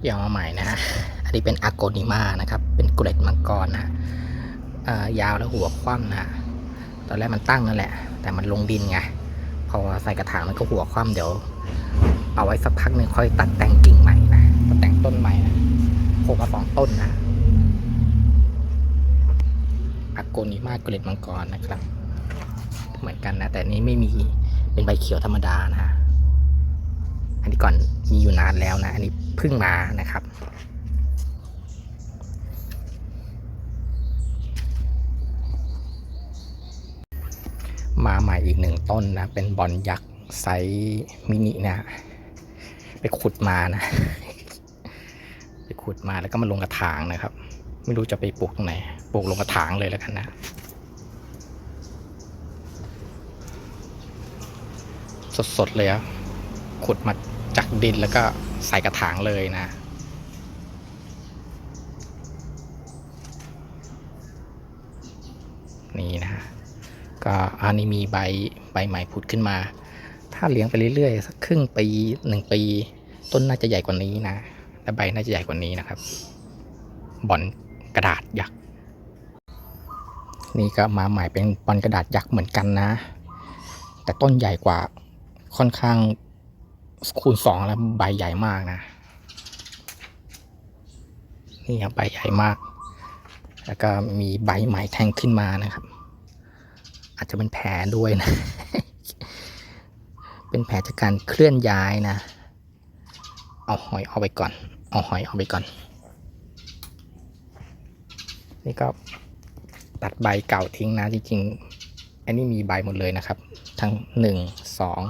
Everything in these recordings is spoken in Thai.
เกี่ยวมาใหม่นะฮะ อันนี้เป็นอาโกนิมานะครับ เป็นเกล็ดมังกรนะอ่ายาวแล้วหัวคว่ำนะตอนแรกมันตั้งนั่นแหละ แต่มันลงดินไง พอใส่กระถางมันก็หัวคว่ำเดี๋ยว เอาไว้สักพักหนึ่งค่อยตัดแต่งกิ่งใหม่นะ ตัดแต่งต้นใหม่นะโผล่มาสองต้นนะอาโกนิมาเกล็ดมังกรนะครับ เหมือนกันนะ แต่นนี้ไม่มี เป็นใบเขียวธรรมดานะฮะ อันนี้ก่อนมีอยู่นานแล้วนะ อันนี้เพิ่งมานะครับ มาใหม่อีกหนึ่งต้นนะ เป็นบอลยักษ์ไซส์มินินะ ไปขุดมานะ ไปขุดมาแล้วก็มาลงกระถางนะครับ ไม่รู้จะไปปลูกตรงไหน ปลูกลงกระถางเลยแล้วกันนะสดๆเลยอะ ขุดมาจากดินแล้วก็ใส่กระถางเลยนะ นี่นะก็อันนี้มีใบใบใหม่ผุดขึ้นมา ถ้าเลี้ยงไปเรื่อยๆสักครึ่งปีหนึ่งปี ต้นน่าจะใหญ่กว่านี้นะและใบน่าจะใหญ่กว่านี้นะครับบอลกระดาษยักษ์นี่ก็มาใหม่เป็นบอลกระดาษยักษ์เหมือนกันนะ แต่ต้นใหญ่กว่าค่อนข้าง คูณสองแล้วใบใหญ่มากนะ นี่ครับใบใหญ่มาก แล้วก็มีใบใหม่แทงขึ้นมานะครับ อาจจะเป็นแผลด้วยนะ เป็นแผลจากการเคลื่อนย้ายนะ เอาหอยเอาไปก่อน เอาหอยเอาไปก่อน นี่ก็ตัดใบเก่าทิ้งนะจริงๆ อันนี้มีใบหมดเลยนะครับ ทั้งหนึ่งสอง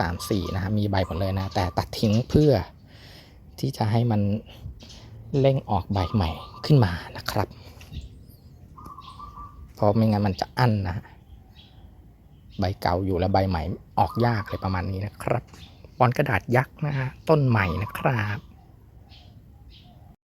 สามสี่นะครับมีใบหมดเลยนะ แต่ตัดทิ้งเพื่อที่จะให้มันเร่งออกใบใหม่ขึ้นมานะครับ เพราะไม่งั้นมันจะอั้นนะ ใบเก่าอยู่แล้วใบใหม่ออกยากเลยประมาณนี้นะครับบอนกระดาษยักษ์นะฮะต้นใหม่นะครับ